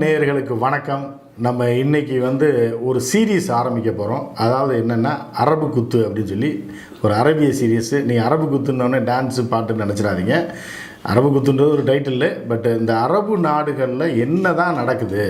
நேயர்களுக்கு வணக்கம். நம்ம இன்னைக்கு வந்து ஒரு சீரீஸ் ஆரம்பிக்க போகிறோம் அதாவது என்னென்னா அரபு குத்து அப்படின்னு சொல்லி ஒரு அரபிய சீரீஸு நீங்கள் அரபு குத்துன்னொடனே டான்ஸு பாட்டுன்னு நினச்சிடாதீங்க. அரபு குத்துன்றது ஒரு டைட்டில் பட் இந்த அரபு நாடுகளில் என்ன தான் நடக்குது?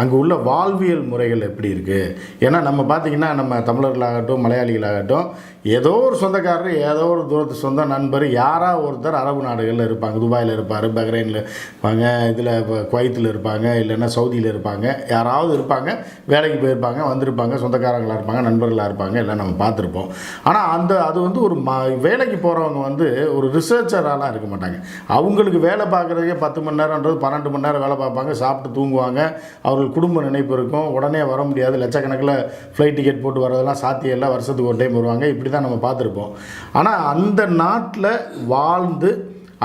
அங்கே உள்ள வாழ்வியல் முறைகள் எப்படி இருக்குது ஏன்னா நம்ம பார்த்திங்கன்னா நம்ம தமிழர்களாகட்டும் மலையாளிகளாகட்டும் ஏதோ ஒரு சொந்தக்காரர் ஏதோ ஒரு தூரத்து சொந்த நண்பர் யாராக ஒருத்தர் அரபு நாடுகளில் இருப்பாங்க. துபாயில் இருப்பார் பஹ்ரைனில் இருப்பாங்க இதில் இப்போ குவைத்தில் இருப்பாங்க இல்லைன்னா சவுதியில் இருப்பாங்க. யாராவது இருப்பாங்க வேலைக்கு போயிருப்பாங்க வந்திருப்பாங்க சொந்தக்காரங்களாக இருப்பாங்க நண்பர்களாக இருப்பாங்க எல்லாம் நம்ம பார்த்துருப்போம். ஆனால் அந்த அது வந்து ஒரு ம வேலைக்கு போகிறவங்க வந்து ஒரு ரிசர்ச்சராலாம் இருக்க மாட்டாங்க. அவங்களுக்கு வேலை பார்க்குறதுக்கே பத்து மணி நேரம்ன்றது பன்னெண்டு மணி நேரம் வேலை பார்ப்பாங்க சாப்பிட்டு தூங்குவாங்க அவர்கள் குடும்ப நினைப்பு இருக்கும் உடனே வர முடியாது லட்சக்கணக்கில் ஃப்ளைட் டிக்கெட் போட்டு வரதெல்லாம் சாத்தியம் வருஷத்துக்கு ஒரு டைம் வருவாங்க இப்படி தான் நம்ம பார்த்துருப்போம். ஆனால் அந்த நாட்டில் வாழ்ந்து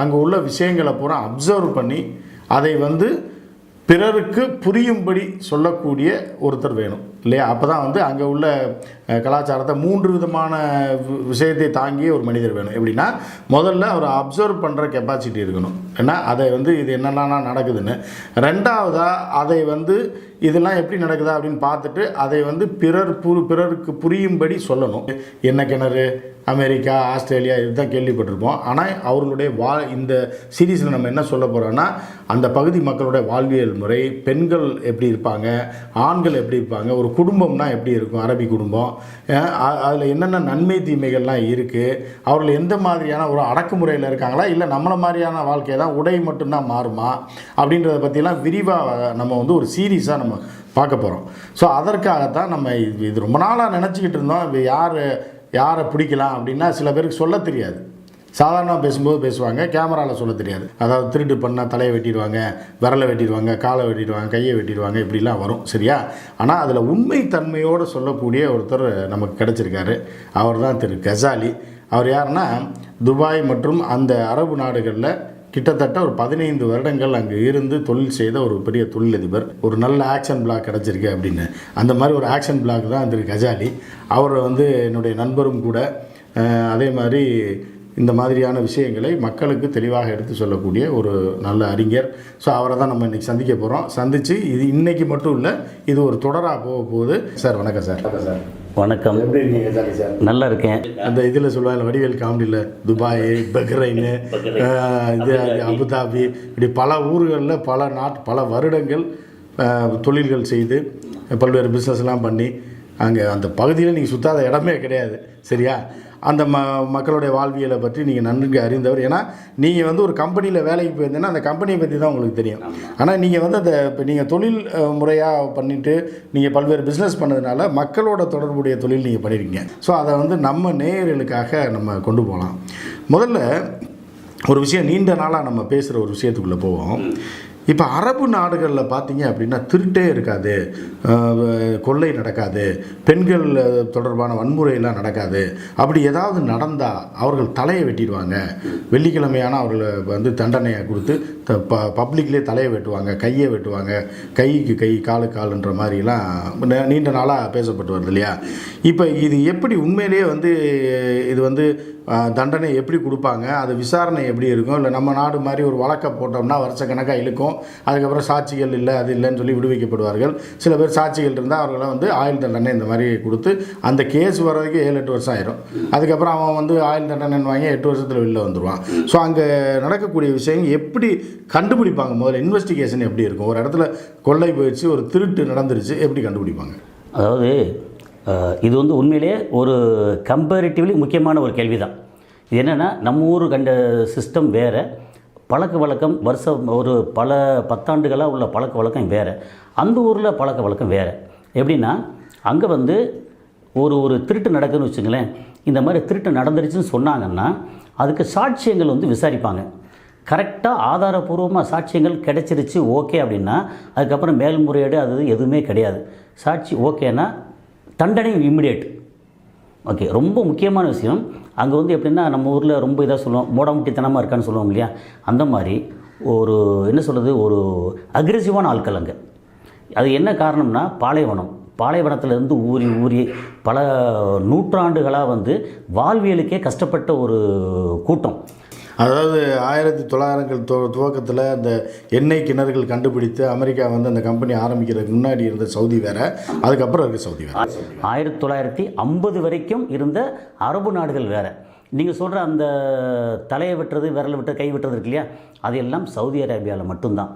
அங்கே உள்ள விஷயங்களை பூரா அப்சர்வ் பண்ணி அதை வந்து பிறருக்கு புரியும்படி சொல்லக்கூடிய ஒருத்தர் வேணும். இல்லையா? அப்போ தான் வந்து அங்கே உள்ள கலாச்சாரத்தை மூன்று விதமான வி- விஷயத்தை தாங்கிய ஒரு மனிதர் வேணும். எப்படின்னா முதல்ல அவர் அப்சர்வ் பண்ணுற கெப்பாசிட்டி இருக்கணும். ஏன்னா அதை வந்து இது என்னென்னா நடக்குதுன்னு. ரெண்டாவதாக அதை வந்து இதெல்லாம் எப்படி நடக்குதா அப்படின்னு பார்த்துட்டு அதை வந்து பிறர் புரு பிறருக்கு புரியும்படி சொல்லணும். என்ன கிணறு அமெரிக்கா ஆஸ்திரேலியா இதுதான் கேள்விப்பட்டிருப்போம். ஆனால் அவர்களுடைய வா இந்த சீரீஸில் நம்ம என்ன சொல்ல போகிறோன்னா அந்த பகுதி மக்களுடைய வாழ்வியல் முறை பெண்கள் எப்படி இருப்பாங்க ஆண்கள் எப்படி இருப்பாங்க ஒரு குடும்பம்னா எப்படி இருக்கும்? அரபி குடும்பம். அதில் என்னென்ன நன்மை தீமைகள்லாம் இருக்குது அவர்கள் எந்த மாதிரியான ஒரு அடக்குமுறையில் இருக்காங்களா? இல்லை நம்மளை மாதிரியான வாழ்க்கையை தான் உடை மட்டும்தான் மாறுமா? அப்படின்றத பற்றிலாம் விரிவாக நம்ம வந்து ஒரு சீரீஸாக நம்ம பார்க்க போகிறோம் ஸோ அதற்காகத்தான் நம்ம இது இது ரொம்ப நாளாக நினச்சிக்கிட்டு இருந்தோம். யார் யாரை பிடிக்கலாம் அப்படின்னா சில பேருக்கு சொல்ல தெரியாது. சாதாரணமாக பேசும்போது பேசுவாங்க கேமராவில் சொல்ல தெரியாது. அதாவது திருட்டு பண்ணால் தலையை வெட்டிடுவாங்க விரலை வெட்டிடுவாங்க காலை வெட்டிடுவாங்க கையை வெட்டிடுவாங்க இப்படிலாம் வரும் சரியா? ஆனால் அதில் உண்மை தன்மையோடு சொல்லக்கூடிய ஒருத்தர் நமக்கு கிடச்சிருக்காரு. அவர் தான் திரு கசாலி. அவர் யாருன்னா துபாய் மற்றும் அந்த அரபு நாடுகளில் கிட்டத்தட்ட ஒரு பதினைந்து வருடங்கள் அங்கே இருந்து தொழில் செய்த ஒரு பெரிய தொழிலதிபர். ஒரு நல்ல ஆக்ஷன் பிளாக் கிடச்சிருக்கு அப்படின்னு. அந்த மாதிரி ஒரு ஆக்ஷன் பிளாக் தான் திரு கஜாலி அவர் வந்து என்னுடைய நண்பரும் கூட அதே மாதிரி இந்த மாதிரியான விஷயங்களை மக்களுக்கு தெளிவாக எடுத்து சொல்லக்கூடிய ஒரு நல்ல அறிஞர். ஸோ அவரை தான் நம்ம இன்றைக்கி சந்திக்க போகிறோம் சந்தித்து இது இன்னைக்கு மட்டும் இல்லை இது ஒரு தொடராக போக போகுது. சார் வணக்கம் சார் வணக்கம் சார் வணக்கம். எப்படி இருக்கீங்க சார் நல்லா இருக்கேன். அந்த இதில் சொல்லுவாங்க வடிவேல் காமெடியில் துபாய் பஹ்ரைனு இது அபுதாபி. இப்படி பல ஊர்களில் பல நாட் பல வருடங்கள் தொழில்கள் செய்து பல்வேறு பிஸ்னஸ்லாம் பண்ணி அங்கே அந்த பகுதியில் நீங்கள் சுத்தாத இடமே கிடையாது. சரியா? அந்த ம மக்களுடைய வாழ்வியலை பற்றி நீங்கள் நன்கு அறிந்தவர். ஏன்னா நீங்கள் வந்து ஒரு கம்பெனியில் வேலைக்கு போயிருந்தீங்கன்னா அந்த கம்பெனியை பற்றி தான் உங்களுக்கு தெரியும். ஆனால் நீங்கள் வந்து அந்த இப்போ நீங்கள் தொழில் முறையாக பண்ணிவிட்டு நீங்கள் பல்வேறு பிஸ்னஸ் பண்ணதுனால மக்களோட தொடர்புடைய தொழில் நீங்கள் பண்ணியிருக்கீங்க ஸோ அதை வந்து நம்ம நேயர்களுக்காக நம்ம கொண்டு போகலாம். முதல்ல ஒரு விஷயம் நீண்ட நாளாக நம்ம பேசுகிற ஒரு விஷயத்துக்குள்ளே போவோம். இப்போ அரபு நாடுகளில் பார்த்தீங்க அப்படின்னா திருட்டே இருக்காது. கொள்ளை நடக்காது. பெண்கள் தொடர்பான வன்முறையெல்லாம் நடக்காது. அப்படி ஏதாவது நடந்தால் அவர்கள் தலையை வெட்டிடுவாங்க. வெள்ளிக்கிழமையான அவர்களை வந்து தண்டனையை கொடுத்து த- ப பப்ளிக்லேயே தலையை வெட்டுவாங்க கையை வெட்டுவாங்க. கைக்கு கை காலு காலுன்ற மாதிரிலாம் நீண்ட நாளாக பேசப்பட்டு வருது இல்லையா? இப்போ இது எப்படி உண்மையிலேயே வந்து இது வந்து தண்டனை எப்படி கொடுப்பாங்க? அது விசாரணை எப்படி இருக்கும்? இல்லை நம்ம நாடு மாதிரி ஒரு வழக்கை போட்டோம்னா வருஷக்கணக்காக இழுக்கும்? அதுக்கப்புறம் சாட்சிகள் இல்லை அது இல்லைன்னு சொல்லி விடுவிக்கப்படுவார்கள். சில பேர் சாட்சிகள் இருந்தால் அவர்களாம் வந்து ஆயுள் தண்டனை இந்த மாதிரி கொடுத்து அந்த கேஸ் வர்றதுக்கு ஏழு எட்டு வருஷம் ஆயிரும். அதுக்கப்புறம் அவன் வந்து ஆயுள் தண்டனை வாங்கி எட்டு வருஷத்தில் வெளில வந்துடுவான் ஸோ அங்கே நடக்கக்கூடிய விஷயம் எப்படி கண்டுபிடிப்பாங்க? முதல்ல இன்வெஸ்டிகேஷன் எப்படி இருக்கும்? ஒரு இடத்துல கொள்ளை போயிடுச்சு ஒரு திருட்டு நடந்துருச்சு எப்படி கண்டுபிடிப்பாங்க? அதாவது இது வந்து உண்மையிலேயே ஒரு கம்பேரிட்டிவ்லி முக்கியமான ஒரு கேள்வி தான் இது என்னென்னா நம்ம ஊர் கண்ட சிஸ்டம் வேறு. பழக்க வழக்கம் வருஷம் ஒரு பல பத்தாண்டுகளாக உள்ள பழக்க வழக்கம் வேறு. அந்த ஊரில் பழக்க வழக்கம் வேறு. எப்படின்னா அங்கே வந்து ஒரு ஒரு திருட்டு நடக்குதுன்னு வச்சுங்களேன் இந்த மாதிரி திருட்டு நடந்துருச்சுன்னு சொன்னாங்கன்னா அதுக்கு சாட்சியங்கள் வந்து விசாரிப்பாங்க. கரெக்டாக ஆதாரபூர்வமாக சாட்சியங்கள் கிடைச்சிருச்சு ஓகே அப்படின்னா அதுக்கப்புறம் மேல்முறையீடு அது எதுவுமே கிடையாது. சாட்சி ஓகேனா தண்டனை இம்மிடியேட் ஓகே ரொம்ப முக்கியமான விஷயம். அங்கே வந்து எப்படின்னா நம்ம ஊரில் ரொம்ப இதாக சொல்லுவோம் மூடாமுட்டித்தனமாக இருக்கான்னு சொல்லுவோம் இல்லையா? அந்த மாதிரி ஒரு என்ன சொல்கிறது ஒரு அக்ரெசிவான ஆட்கள் அங்கே. அது என்ன காரணம்னா பாலைவனம். பாலைவனத்திலேருந்து ஊறி ஊறி பல நூற்றாண்டுகளாக வந்து வாழ்வியலுக்கே கஷ்டப்பட்ட ஒரு கூட்டம். அதாவது ஆயிரத்தி தொள்ளாயிரங்கள் துவ துவக்கத்தில் அந்த எண்ணெய் கிணறுகள் கண்டுபிடித்து அமெரிக்கா வந்து அந்த கம்பெனி ஆரம்பிக்கிறதுக்கு முன்னாடி இருந்த சவுதி வேற அதுக்கப்புறம் இருக்குது சவுதி வேற. ஆயிரத்தி தொள்ளாயிரத்தி ஐம்பது வரைக்கும் இருந்த அரபு நாடுகள் வேறு. நீங்கள் சொல்கிற அந்த தலையை வெட்டுறது விரல் வெட்டுறது கை வெட்டுறது இருக்கு இல்லையா? அது எல்லாம் சவுதி அரேபியாவில் மட்டும்தான்.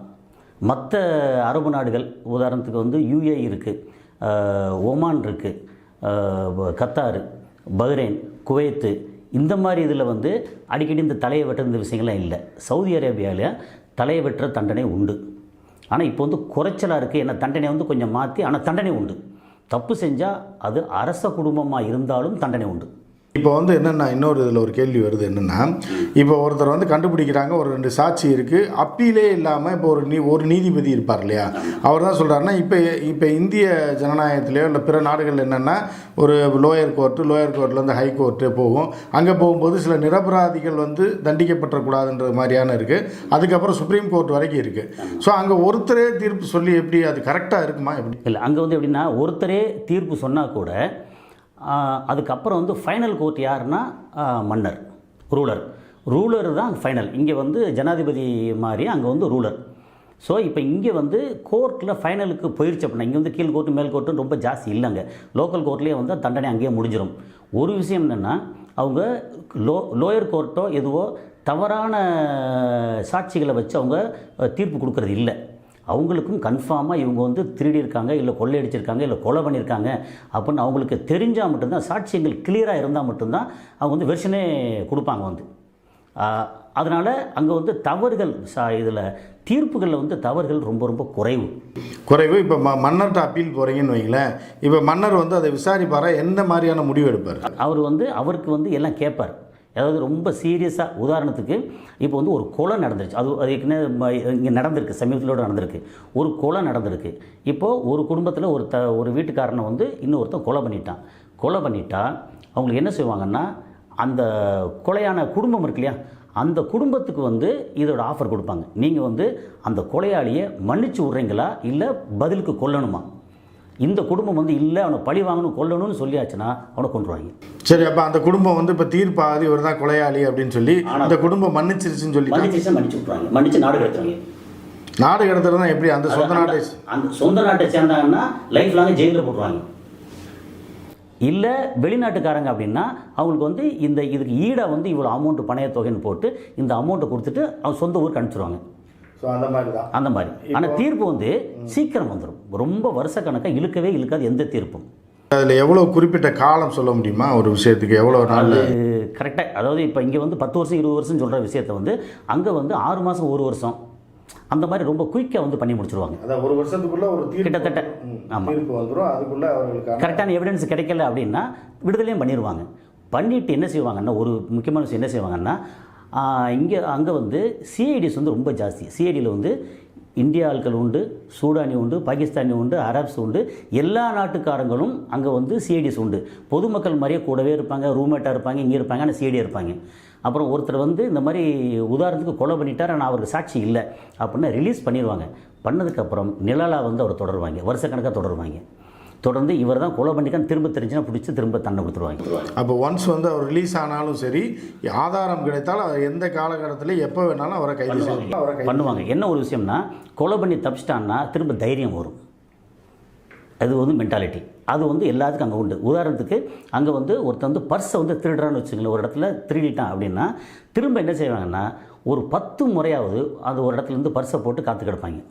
மற்ற அரபு நாடுகள் உதாரணத்துக்கு வந்து யூஏ இருக்குது ஒமான் இருக்குது கத்தார் பஹ்ரைன் குவைத்து இந்த மாதிரி இதில் வந்து அடிக்கடி இந்த தலையை வெட்டுற இந்த விஷயங்கள்லாம் இல்லை. சவுதி அரேபியாவில் தலையை வெட்டுற தண்டனை உண்டு. ஆனால் இப்போ வந்து குறைச்சலாக இருக்குது என்ன தண்டனை வந்து கொஞ்சம் மாற்றி ஆனால் தண்டனை உண்டு. தப்பு செஞ்சால் அது அரச குடும்பமாக இருந்தாலும் தண்டனை உண்டு. இப்போ வந்து என்னென்னா இன்னொரு இதில் ஒரு கேள்வி வருது என்னென்னா இப்போ ஒருத்தர் வந்து கண்டுபிடிக்கிறாங்க ஒரு ரெண்டு சாட்சி இருக்குது அப்பீலே இல்லாமல் இப்போ ஒரு நீ ஒரு நீதிபதி இருப்பார் இல்லையா? அவர் தான் சொல்கிறாருன்னா இப்போ இப்போ இந்திய ஜனநாயகத்திலேயோ இல்லை பிற நாடுகள் என்னென்னா ஒரு லோயர் கோர்ட்டு லோயர் கோர்ட்லேருந்து ஹை கோர்ட்டு போகும். அங்கே போகும்போது சில நிரபராதிகள் வந்து தண்டிக்கப்பட்டக்கூடாதுன்ற மாதிரியான இருக்குது அதுக்கப்புறம் சுப்ரீம் கோர்ட் வரைக்கும் இருக்குது ஸோ அங்கே ஒருத்தரே தீர்ப்பு சொல்லி எப்படி அது கரெக்டாக இருக்குமா? எப்படி? இல்லை அங்கே வந்து எப்படின்னா ஒருத்தரே தீர்ப்பு சொன்னால் கூட அதுக்கப்புறம் வந்து ஃபைனல் கோர்ட் யாருன்னா மன்னர் ரூலர் ரூலர் தான் ஃபைனல் இங்கே வந்து ஜனாதிபதி மாதிரி அங்கே வந்து ரூலர் ஸோ இப்போ இங்கே வந்து கோர்ட்டில் ஃபைனலுக்கு போயிடுச்சு அப்படின்னா இங்கே வந்து கீழ் கோர்ட்டு மேல் கோர்ட்டுன்னு ரொம்ப ஜாஸ்தி இல்லைங்க. லோக்கல் கோர்ட்லேயே வந்து தண்டனை அங்கேயே முடிஞ்சிடும் ஒரு விஷயம் என்னென்னா அவங்க லோ லோயர் கோர்ட்டோ எதுவோ தவறான சாட்சிகளை வச்சு அவங்க தீர்ப்பு கொடுக்கறது இல்லை. அவங்களுக்கும் கன்ஃபார்மாக இவங்க வந்து திருடி இருக்காங்க இல்லை கொள்ளையடிச்சிருக்காங்க இல்லை கொலை பண்ணியிருக்காங்க அப்படின்னு அவங்களுக்கு தெரிஞ்சால் மட்டும்தான் சாட்சியங்கள் கிளியராக இருந்தால் மட்டும்தான் அவங்க வந்து வெர்ஷனே கொடுப்பாங்க வந்து. அதனால் அங்கே வந்து தவறுகள் சா இதில் தீர்ப்புகளில் வந்து தவறுகள் ரொம்ப ரொம்ப குறைவு. குறைவு. இப்போ ம மன்னர்கிட்ட அப்பீல் போகிறீங்கன்னு வைங்களேன் இப்போ மன்னர் வந்து அதை விசாரிப்பாரா? எந்த மாதிரியான முடிவு எடுப்பார்? அவர் வந்து அவருக்கு வந்து எல்லாம் கேட்பார் அதாவது ரொம்ப சீரியஸாக உதாரணத்துக்கு இப்போ வந்து ஒரு கொலை நடந்துருச்சு. அது அது இங்கே நடந்திருக்கு சமீபத்திலோட நடந்திருக்கு. ஒரு கொலை நடந்திருக்கு. இப்போது ஒரு குடும்பத்தில் ஒரு த ஒரு வீட்டுக்காரனை வந்து இன்னொருத்தன் கொலை பண்ணிட்டான். கொலை பண்ணிட்டா அவங்களுக்கு என்ன செய்வாங்கன்னா அந்த கொலையான குடும்பம் இருக்கு இல்லையா அந்த குடும்பத்துக்கு வந்து இதோட ஆஃபர் கொடுப்பாங்க. நீங்கள் வந்து அந்த கொலையாளியை மன்னிச்சு விட்றீங்களா இல்லை பதிலுக்கு கொல்லணுமா? இந்த குடும்பம் வந்து இல்லை அவனை பழி வாங்கணும் கொல்லணும்னு சொல்லியாச்சுன்னா அவனை கொண்டுருவாங்க சரி அப்போ அந்த குடும்பம் வந்து இப்போ தீர்ப்பாதி இவர் தான் கொலையாளி அப்படின்னு சொல்லி அந்த குடும்பம் மன்னிச்சிருச்சுன்னு சொல்லி மன்னிச்சு மன்னிச்சு விட்ருவாங்க மன்னிச்சு நாடு கடத்துவாங்க நாடு கடத்துறது தான் எப்படி? அந்த சொந்த நாட்டை அந்த சொந்த நாட்டை சேர்ந்தாங்கன்னா லைஃப் லாங் ஜெயிலில் போட்டுருவாங்க. இல்லை வெளிநாட்டுக்காரங்க அப்படின்னா அவங்களுக்கு வந்து இந்த இதுக்கு ஈடாக வந்து இவ்வளோ அமௌண்ட் பணைய தொகைன்னு போட்டு இந்த அமௌண்ட்டை கொடுத்துட்டு அவங்க சொந்த ஊருக்கு அனுப்பிச்சிருவாங்க. ஸோ அந்த மாதிரி தான் அந்த மாதிரி. ஆனால் தீர்ப்பு வந்து சீக்கிரம் வந்துடும் ரொம்ப வருஷக்கணக்காக இழுக்கவே இழுக்காது எந்த தீர்ப்பும். அதில் எவ்வளோ குறிப்பிட்ட காலம் சொல்ல முடியுமா? ஒரு விஷயத்துக்கு எவ்வளோ நாள்? கரெக்டாக அதாவது இப்போ இங்கே வந்து பத்து வருஷம் இருபது வருஷம் சொல்கிற விஷயத்தை வந்து அங்கே வந்து ஆறு மாதம் ஒரு வருஷம். அந்த மாதிரி ரொம்ப குயிக்காக வந்து பண்ணி முடிச்சிருவாங்க. அதான் ஒரு வருஷத்துக்குள்ள ஒரு கிட்டத்தட்ட. ஆமாம் தீர்ப்பு வந்துடும் அதுக்குள்ள அவர்களுக்கான கரெக்டான எவிடன்ஸ் கிடைக்கல அப்படின்னா விடுதலையும் பண்ணிடுவாங்க பண்ணிட்டு என்ன செய்வாங்கன்னா ஒரு முக்கியமான விஷயம் என்ன செய்வாங்கன்னா இங்கே அங்கே வந்து சிஐடிஸ் வந்து ரொம்ப ஜாஸ்தி. சிஐடியில் வந்து இந்திய ஆட்கள் உண்டு சூடானி உண்டு பாகிஸ்தானி உண்டு அரப்ஸ் உண்டு. எல்லா நாட்டுக்காரங்களும் அங்கே வந்து சிஐடிஸ் உண்டு. பொதுமக்கள் மாதிரியே கூடவே இருப்பாங்க ரூம்மேட்டாக இருப்பாங்க இங்கே இருப்பாங்க ஆனால் சிஐடி இருப்பாங்க. அப்புறம் ஒருத்தர் வந்து இந்த மாதிரி உதாரணத்துக்கு கொலை பண்ணிட்டார் ஆனால் அவருக்கு சாட்சி இல்லை அப்படின்னா ரிலீஸ் பண்ணிடுவாங்க பண்ணதுக்கப்புறம் நிழலாக வந்து அவர் தொடருவாங்க வருஷக்கணக்காக தொடருவாங்க. தொடர்ந்து இவர் தான் கொலை பண்ணிக்கான்னு திரும்ப தெரிஞ்சுன்னா பிடிச்சி திரும்ப தண்டனை கொடுத்துருவாங்க. அப்போ ஒன்ஸ் வந்து அவர் ரிலீஸ் ஆனாலும் சரி ஆதாரம் கிடைத்தால் அவர் எந்த காலகட்டத்தில் எப்போ வேணாலும் அவரை கைது கைது பண்ணுவாங்க. என்ன ஒரு விஷயம்னா கொலை பண்ணி தப்பிச்சிட்டான்னா திரும்ப தைரியம் வரும். அது வந்து மென்டாலிட்டி அது வந்து எல்லாத்துக்கும் அங்கே உண்டு. உதாரணத்துக்கு அங்கே வந்து ஒருத்தன் வந்து பர்ஸை வந்து திருடுறான்னு வச்சுங்களேன் ஒரு இடத்துல திருடிட்டான் அப்படின்னா திரும்ப என்ன செய்வாங்கன்னா ஒரு பத்து முறையாவது அது ஒரு இடத்துல இருந்து பர்ஸை போட்டு காத்து கிடப்பாங்க.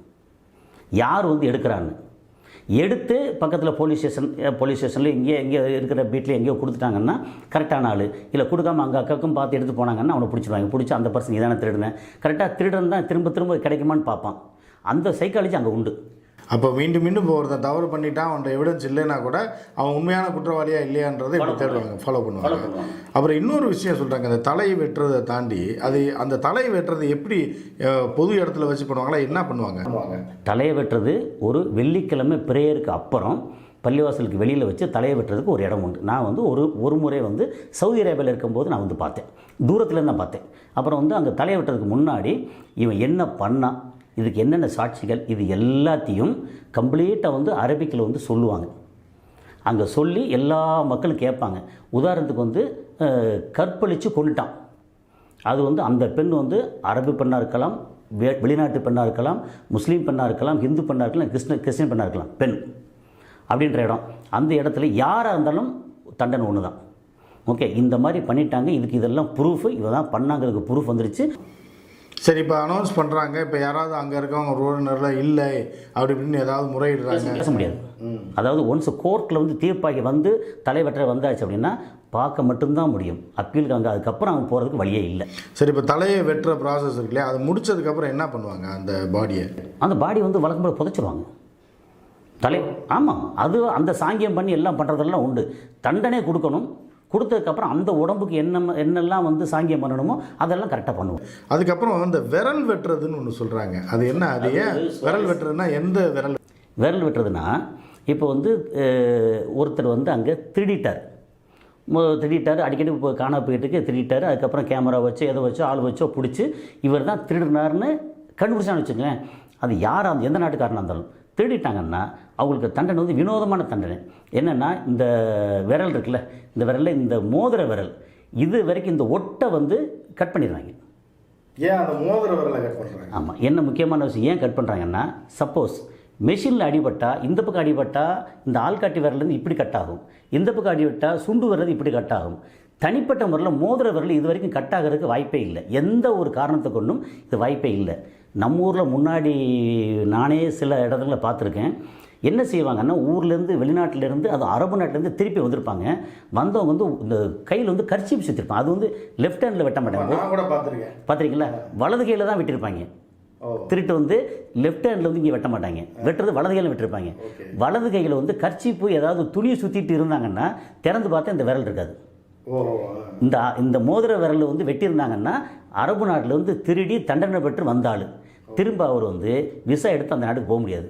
யார் வந்து எடுக்கிறான்னு? எடுத்து பக்கத்தில் போலீஸ் ஸ்டேஷன் போலீஸ் ஸ்டேஷனில் இங்கே எங்கேயோ இருக்கிற வீட்டில் எங்கேயோ கொடுத்துட்டாங்கன்னா கரெக்டான ஆள். இல்லை கொடுக்காம அங்கே அக்காக்கும் பார்த்து எடுத்து போனாங்கன்னா அவனை பிடிச்சிருவாங்க. பிடிச்சி அந்த பர்சன் இதான திருடுனேன். கரெக்டாக திருடன் தான் திரும்ப திரும்ப கிடைக்குமான்னு பார்ப்பான். அந்த சைக்காலஜி அங்கே உண்டு. அப்போ மீண்டும் மீண்டும் இப்போ ஒருத்தன் தவறு பண்ணிட்டான் அவன்கிட்ட எவிடன்ஸ் இல்லைன்னா கூட அவன் உண்மையான குற்றவாளியா இல்லையான்றதை இப்படி தேடுவாங்க ஃபாலோ பண்ணுவாங்க. அப்புறம் இன்னொரு விஷயம் சொல்கிறாங்க அந்த தலை வெட்டுறதை தாண்டி அது அந்த தலை வெட்டுறது எப்படி பொது இடத்துல வச்சு பண்ணுவாங்களா என்ன பண்ணுவாங்க? தலையை வெட்டுறது ஒரு வெள்ளிக்கிழமை பிரேயருக்கு அப்புறம் பள்ளிவாசலுக்கு வெளியில் வச்சு தலையை வெட்டுறதுக்கு ஒரு இடம் உண்டு. நான் வந்து ஒரு ஒரு முறை வந்து சவுதி அரேபியாவில் இருக்கும்போது நான் வந்து பார்த்தேன். தூரத்துலேருந்து தான் பார்த்தேன். அப்புறம் வந்து அங்கே தலையை வெட்டுறதுக்கு முன்னாடி இவன் என்ன பண்ணான்? இதுக்கு என்னென்ன சாட்சிகள் இது எல்லாத்தையும் கம்ப்ளீட்டாக வந்து அரபிக்கில் வந்து சொல்லுவாங்க. அங்கே சொல்லி எல்லா மக்களும் கேட்பாங்க. உதாரணத்துக்கு வந்து கற்பழித்து கொண்டுட்டான் அது வந்து அந்த பெண் வந்து அரபு பெண்ணாக இருக்கலாம் வெ- வெளிநாட்டு பெண்ணாக இருக்கலாம் முஸ்லீம் பெண்ணாக இருக்கலாம் ஹிந்து பெண்ணாக இருக்கலாம் கிறிஸ்ன கிறிஸ்டின் பெண்ணாக இருக்கலாம் பெண் அப்படின்ற இடம். அந்த இடத்துல யாராக இருந்தாலும் தண்டனை ஒன்று தான் ஓகே இந்த மாதிரி பண்ணிட்டாங்க இதுக்கு இதெல்லாம் ப்ரூஃப் இவ தான் பண்ணாங்கிறதுக்கு ப்ரூஃப் வந்துருச்சு. சரி இப்போ அனௌன்ஸ் பண்ணுறாங்க இப்போ யாராவது அங்கே இருக்கவங்க ரோடினரில் இல்லை அப்படி இப்படின்னு ஏதாவது முறையிடுறாங்க. பேச முடியாது அதாவது ஒன்ஸ் கோர்ட்டில் வந்து தீர்ப்பாகி வந்து தலைவற்ற வந்தாச்சு அப்படின்னா பார்க்க மட்டும்தான் முடியும். அப்பீலுக்கு அங்கே அதுக்கப்புறம் அவங்க போகிறதுக்கு வழியே இல்லை. சரி இப்போ தலையை வெட்டுற ப்ராசஸ் இருக்கு இல்லையா? அது முடிச்சதுக்கப்புறம் என்ன பண்ணுவாங்க அந்த பாடியை அந்த பாடி வந்து வழக்கம் போல புதைச்சிருவாங்க. தலை ஆமாம். அது அந்த சாங்கியம் பண்ணி எல்லாம் பண்ணுறதெல்லாம் உண்டு. தண்டனை கொடுக்கணும். கொடுத்ததுக்கப்புறம் அந்த உடம்புக்கு என்ன என்னெல்லாம் வந்து சாங்கியம் பண்ணணுமோ அதெல்லாம் கரெக்டாக பண்ணுவோம். அதுக்கப்புறம் அந்த விரல் வெட்டுறதுன்னு ஒன்று சொல்கிறாங்க அது என்ன? அது ஏன் விரல் வெட்டுறதுன்னா எந்த விரல்? விரல் வெட்டுறதுன்னா இப்போ வந்து ஒருத்தர் வந்து அங்கே திருடிட்டார். திருடிட்டார் அடிக்கடி இப்போ காணா போயிட்டுருக்கு திருடிட்டார் அதுக்கப்புறம் கேமரா வச்சு எதை வச்சோ ஆள் வச்சோ பிடிச்சி இவர் தான் திருடினார்னு கண்டுபிடிச்சான்னு வச்சுக்கோங்களேன். அது யாராக அந்த எந்த நாட்டுக்காரனாக இருந்தாலும் திருடிட்டாங்கன்னா அவங்களுக்கு தண்டனை வந்து வினோதமான தண்டனை. என்னென்னா இந்த விரல் இருக்குல்ல இந்த விரலில் இந்த மோதிர விரல் இது வரைக்கும் இந்த ஒட்டை வந்து கட் பண்ணிடுவாங்க ஏன் அந்த மோதிர விரலை கட் பண்ணுறாங்க ஆமாம் என்ன முக்கியமான விஷயம் ஏன் கட் பண்ணுறாங்கன்னா சப்போஸ் மெஷினில் அடிபட்டா இந்த பக்கம் அடிபட்டா இந்த ஆள்காட்டி விரலேருந்து இப்படி கட் ஆகும். இந்த பக்கம் அடிபட்டா சுண்டு விரல் இப்படி கட் ஆகும். தனிப்பட்ட முறையில் மோதிர விரல் இது வரைக்கும் கட் ஆகிறதுக்கு வாய்ப்பே இல்லை. எந்த ஒரு காரணத்தை கொண்டும் இது வாய்ப்பே இல்லை. நம்ம ஊரில் முன்னாடி நானே சில இடத்துல பார்த்துருக்கேன். என்ன செய்வாங்கன்னா ஊர்லேருந்து வெளிநாட்டிலேருந்து அது அரபு நாட்டிலேருந்து திருப்பி வந்திருப்பாங்க. வந்தவங்க வந்து இந்த கையில் வந்து கர்ச்சீப் சுற்றிருப்பாங்க அது வந்து லெஃப்ட் ஹேண்டில் வெட்ட மாட்டாங்க. கூட பார்த்துருக்கேன். பார்த்துருக்கீங்களா? வலது கையில் தான் வெட்டியிருப்பாங்க திருட்டு வந்து லெஃப்ட் ஹேண்டில் வந்து இங்கே வெட்ட மாட்டாங்க. வெட்டுறது வலது கையில் வெட்டிருப்பாங்க. வலது கையில் வந்து கர்ச்சீப்பு ஏதாவது துணியை சுற்றிட்டு இருந்தாங்கன்னா திறந்து பார்த்தா இந்த விரல் இருக்காது. இந்த இந்த மோதிர விரல் வந்து வெட்டியிருந்தாங்கன்னா அரபு நாட்டில் வந்து திருடி தண்டனை பெற்று வந்தாள். திரும்ப அவர் வந்து விசா எடுத்து அந்த நாட்டுக்கு போக முடியாது.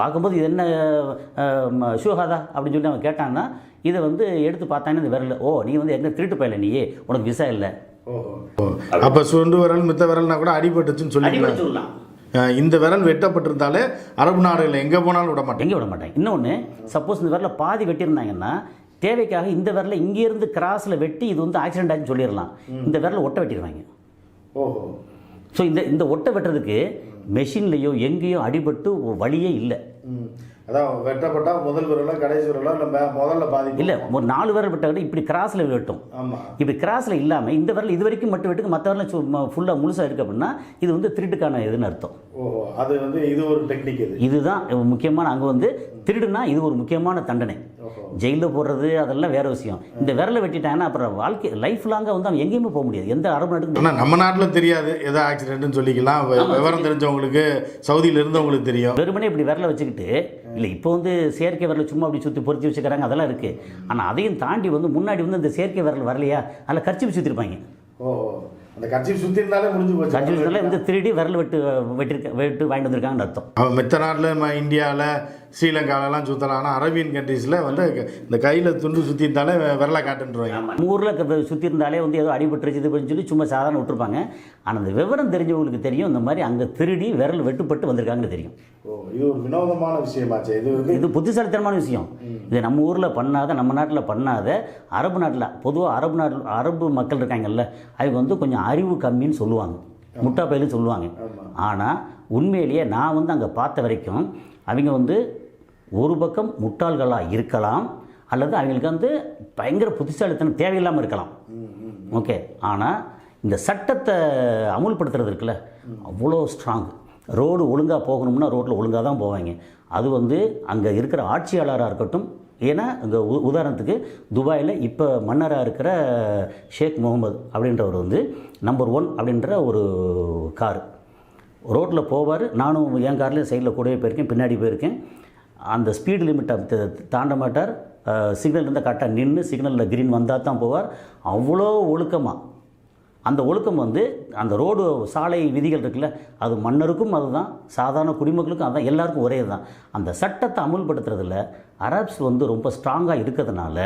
பார்க்கும்போது இது என்ன ஷூஹாதா அப்படின்னு சொல்லி அவன் கேட்டான்னா இதை வந்து எடுத்து பார்த்தானே இந்த விரல் ஓ நீ வந்து என்ன திருட்டு போயில நீ உனக்கு விசா இல்லை. ஓ அப்போ சுண்டு விரல் மித்த விரல்னா கூட அடிபட்டுச்சுன்னு அடிபட்டு சொல்லலாம் இந்த விரல் வெட்டப்பட்டிருந்தாலே அரபு நாடுகளில் எங்கே போனாலும் விட மாட்டேன் எங்கே விட மாட்டாங்க. இன்னொன்று சப்போஸ் இந்த விரலை பாதி வெட்டியிருந்தாங்கன்னா தேவைக்காக இந்த விரலை இங்கேருந்து கிராஸில் வெட்டி இது வந்து ஆக்சிடென்ட் ஆச்சுன்னு சொல்லிடலாம். இந்த விரலை ஒட்ட வெட்டிடுவாங்க. ஓஹோ. ஸோ இந்த இந்த ஒட்டை வெட்டுறதுக்கு மெஷின்லேயோ எங்கேயோ அடிபட்டு வழியே இல்லை. அதான் வெட்டப்பட்டா முதல் விரலோ கடைசி விரலோ இல்லை முதல்ல பாதி இல்லை ஒரு நாலு விரல் வெட்ட விட இப்படி கிராஸில் வெட்டும். ஆமாம் இப்படி கிராஸில் இல்லாமல் இந்த விரல் இது வரைக்கும் மட்டும் வெட்டுக்கு மற்ற விரல் ஃபுல்லாக முழுசாக இருக்குது அப்படின்னா இது வந்து திருட்டுக்கான இதுன்னு அர்த்தம். ஓஹோ அது வந்து இது ஒரு டெக்னிக் இது. இதுதான் முக்கியமான அங்கே வந்து திருடுனா இது ஒரு முக்கியமான தண்டனை. ஜெயிலில் போடுறது அதெல்லாம் வேற விஷயம். இந்த விரலை வெட்டிட்டாங்கன்னா அப்புறம் வாழ்க்கை லைஃப் லாங்காக வந்து அவன் எங்கேயுமே போக முடியாது. எந்த அரபு நாட்டுக்கு ஆனால் நம்ம நாட்டில் தெரியாது. ஏதோ ஆக்சிடென்ட்னு சொல்லிக்கலாம். விவரம் தெரிஞ்சவங்களுக்கு சவுதியில் இருந்தவங்களுக்கு தெரியும். வெறுமனே இப்படி விரலை வச்சுக்கிட்டு இல்லை இப்போ வந்து செயற்கை விரலை சும்மா அப்படி சுற்றி பொறிச்சு வச்சுக்கிறாங்க அதெல்லாம் இருக்குது ஆனால் அதையும் தாண்டி வந்து முன்னாடி வந்து இந்த செயற்கை விரல் வரலையா? அதில் கர்ச்சி சுற்றிருப்பாங்க ஓஹோ அந்த கட்சி சுற்றி இருந்தாலே முடிஞ்சு போச்சு. கர்ச்சி இதெல்லாம் வந்து திருடி விரல் வெட்டு வெட்டிருக்க வெட்டு வாங்கிட்டு வந்திருக்காங்கன்னு அர்த்தம். மித்த நாட்டில் நம்ம இந்தியாவில் ஸ்ரீலங்காலலாம் சுற்றலாம் ஆனால் அரேபியன் கண்ட்ரீஸில் வந்து இந்த கையில் துண்டு சுற்றி இருந்தாலே விரலை காட்டுன்றாங்க நம்ம ஊரில் சுற்றி இருந்தாலே வந்து ஏதோ அடிபட்டுருச்சு பண்ணி சொல்லி சும்மா சாதாரண விட்டுருப்பாங்க. ஆனால் அந்த விவரம் தெரிஞ்சவங்களுக்கு தெரியும். இந்த மாதிரி அங்கே திருடி விரல் வெட்டுப்பட்டு வந்திருக்காங்கன்னு தெரியும். ஓ இது ஒரு வினோதமான விஷயமாச்சு இது இது புத்திசாலித்தனமான விஷயம். இது நம்ம ஊரில் பண்ணாத நம்ம நாட்டில் பண்ணாத அரபு நாட்டில் பொதுவாக அரபு நாட்டில் அரபு மக்கள் இருக்காங்கல்ல அவங்க வந்து கொஞ்சம் அறிவு கம்மின்னு சொல்லுவாங்க. முட்டா பயிலுன்னு சொல்லுவாங்க. ஆனால் உண்மையிலேயே நான் வந்து அங்கே பார்த்த வரைக்கும் அவங்க வந்து ஒரு பக்கம் முட்டாள்களாக இருக்கலாம் அல்லது அவங்களுக்கு வந்து பயங்கர புத்திசாலித்தனம் தேவையில்லாமல் இருக்கலாம். ஓகே. ஆனால் இந்த சட்டத்தை அமுல்படுத்துறது இருக்குல்ல அவ்வளோ ஸ்ட்ராங் ரோடு ஒழுங்காக போகணும்னா ரோட்டில் ஒழுங்காக தான் போவாங்க. அது வந்து அங்கே இருக்கிற ஆட்சியாளராக இருக்கட்டும் ஏன்னா இங்கே உ உதாரணத்துக்கு துபாயில் இப்போ மன்னராக இருக்கிற ஷேக் முகமது அப்படின்றவர் வந்து நம்பர் ஒன் அப்படின்ற ஒரு கார். ரோட்டில் போவார். நானும் என் கார்லேயும் சைடில் கூடவே போயிருக்கேன் பின்னாடி போயிருக்கேன். அந்த ஸ்பீடு லிமிட்டை தாண்ட மாட்டார். சிக்னல் இருந்தால் கரெக்டாக நின்று சிக்னலில் க்ரீன் வந்தால் தான் போவார். அவ்வளோ ஒழுக்கமாக அந்த ஒழுக்கம் வந்து அந்த ரோடு சாலை விதிகள் இருக்குல்ல அது மன்னருக்கும் அதுதான் சாதாரண குடிமக்களுக்கும் அதுதான் எல்லாருக்கும் ஒரே தான் அந்த சட்டத்தை அமுல்படுத்துறதுல அரப்ஸ் வந்து ரொம்ப ஸ்ட்ராங்காக இருக்கிறதுனால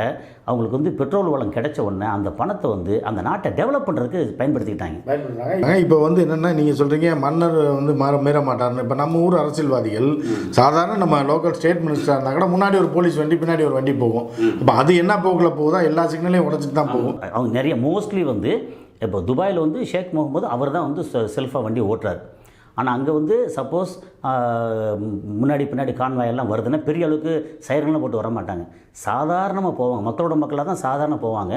அவங்களுக்கு வந்து பெட்ரோல் வளம் கிடைச்ச உடனே அந்த பணத்தை வந்து அந்த நாட்டை டெவலப் பண்ணுறதுக்கு பயன்படுத்திக்கிட்டாங்க. இப்போ வந்து என்னென்னா நீங்கள் சொல்கிறீங்க மன்னர் வந்து மாற மீற மாட்டார்னு இப்போ நம்ம ஊர் அரசியல்வாதிகள் சாதாரண நம்ம லோக்கல் ஸ்டேட் மினிஸ்டராக இருந்தால் கூட முன்னாடி ஒரு போலீஸ் வண்டி பின்னாடி ஒரு வண்டி போகும். இப்போ அது என்ன போக்கில் போகுதோ எல்லா சிக்னலையும் உடச்சிட்டு தான் போகும் அவங்க நிறைய மோஸ்ட்லி வந்து இப்போ துபாயில் வந்து ஷேக் முகமது அவர் தான் வந்து செல்ஃபாக வண்டி ஓட்டுறாரு. ஆனால் அங்கே வந்து சப்போஸ் முன்னாடி பின்னாடி கான்வாயெல்லாம் வருதுன்னா பெரிய அளவுக்கு சைரன்லாம் போட்டு வர மாட்டாங்க. சாதாரணமாக போவாங்க. மக்களோட மக்களாக தான் சாதாரண போவாங்க.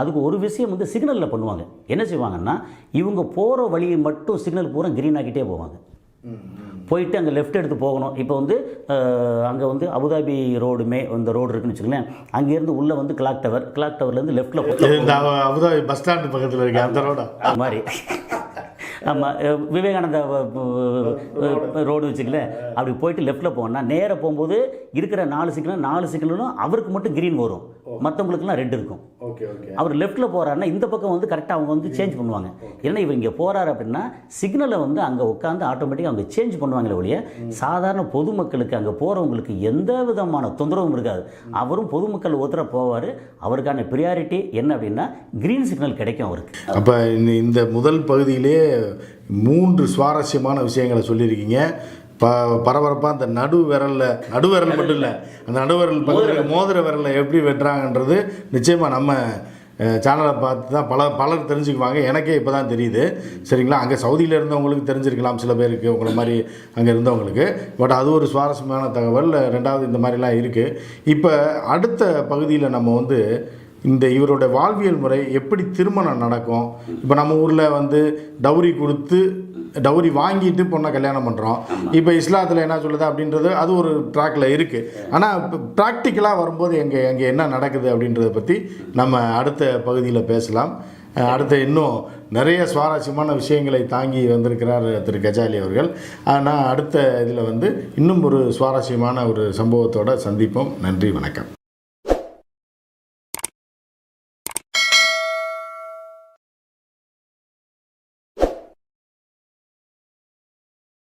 அதுக்கு ஒரு விஷயம் வந்து சிக்னலில் பண்ணுவாங்க. என்ன செய்வாங்கன்னா இவங்க போகிற வழியை மட்டும் சிக்னல் பூரா க்ரீன் ஆக்கிட்டே போவாங்க. போயிட்டு அங்கே லெஃப்ட் எடுத்து போகணும். இப்போ வந்து அங்கே வந்து அபுதாபி ரோடுமே இந்த ரோடு இருக்குன்னு வச்சுக்கோங்களேன். அங்கேருந்து உள்ளே வந்து கிளாக் டவர் கிளாக் டவர்லேருந்து லெஃப்ட்டில் அபுதாபி பஸ் ஸ்டாண்டு பக்கத்தில் இருக்க அந்த ரோடா? அது மாதிரி. ஆமாம் விவேகானந்தா ரோடு வச்சுக்கல. அப்படி போயிட்டு லெஃப்ட்டில் போனால் நேராக போகும்போது இருக்கிற நாலு சிக்னல் நாலு சிக்னலும் அவருக்கு மட்டும் க்ரீன் வரும். மற்றவங்களுக்குலாம் ரெட் இருக்கும். அவர் லெஃப்ட்டில் போகிறாருன்னா இந்த பக்கம் வந்து கரெக்டாக அவங்க வந்து சேஞ்ச் பண்ணுவாங்க. ஏன்னா இவர் இங்கே போகிறாரு அப்படின்னா சிக்னலை வந்து அங்கே உட்காந்து ஆட்டோமேட்டிக்காக அவங்க சேஞ்ச் பண்ணுவாங்களே ஒழிய சாதாரண பொதுமக்களுக்கு அங்கே போகிறவங்களுக்கு எந்த விதமான தொந்தரவும் இருக்காது. அவரும் பொதுமக்கள் ஒருத்தர போவார் அவருக்கான ப்ரியாரிட்டி என்ன அப்படின்னா க்ரீன் சிக்னல் கிடைக்கும் அவருக்கு. அப்போ இந்த முதல் பகுதியிலே மூன்று சுவாரஸ்யமான விஷயங்களை சொல்லியிருக்கீங்க. ப பரபரப்பாக அந்த நடு விரலில் நடு விரல் மட்டும் இல்லை அந்த நடு விரல் பக்கத்தில் மோதிர விரலில் எப்படி வெட்டுறாங்கன்றது நிச்சயமாக நம்ம சேனலை பார்த்து தான் பல பலர் தெரிஞ்சுக்குவாங்க. எனக்கே இப்போ தான் தெரியுது. சரிங்களா? அங்கே சவுதியில் இருந்தவங்களுக்கு தெரிஞ்சிருக்கலாம் சில பேருக்கு உங்களை மாதிரி அங்கே இருந்தவங்களுக்கு. பட் அது ஒரு சுவாரஸ்யமான தகவல். ரெண்டாவது இந்த மாதிரிலாம் இருக்குது இப்போ அடுத்த பகுதியில் நம்ம வந்து இந்த இவரோட வாழ்வியல் முறை எப்படி திருமணம் நடக்கும்? இப்போ நம்ம ஊரில் வந்து டவுரி கொடுத்து டவுரி வாங்கிட்டு பொண்ணை கல்யாணம் பண்ணுறோம் இப்போ இஸ்லாத்தில் என்ன சொல்லுது அப்படின்றது அது ஒரு ட்ராக்கில் இருக்குது ஆனால் இப்போ ப்ராக்டிக்கலாக வரும்போது எங்கே எங்கே என்ன நடக்குது அப்படின்றத பற்றி நம்ம அடுத்த பகுதியில் பேசலாம். அடுத்து இன்னும் நிறைய சுவாரஸ்யமான விஷயங்களை தாங்கி வந்திருக்கிறார் திரு கஜாலி அவர்கள். ஆனால் அடுத்த இதில் வந்து இன்னும் ஒரு சுவாரஸ்யமான ஒரு சம்பவத்தோட சந்திப்போம். நன்றி வணக்கம்.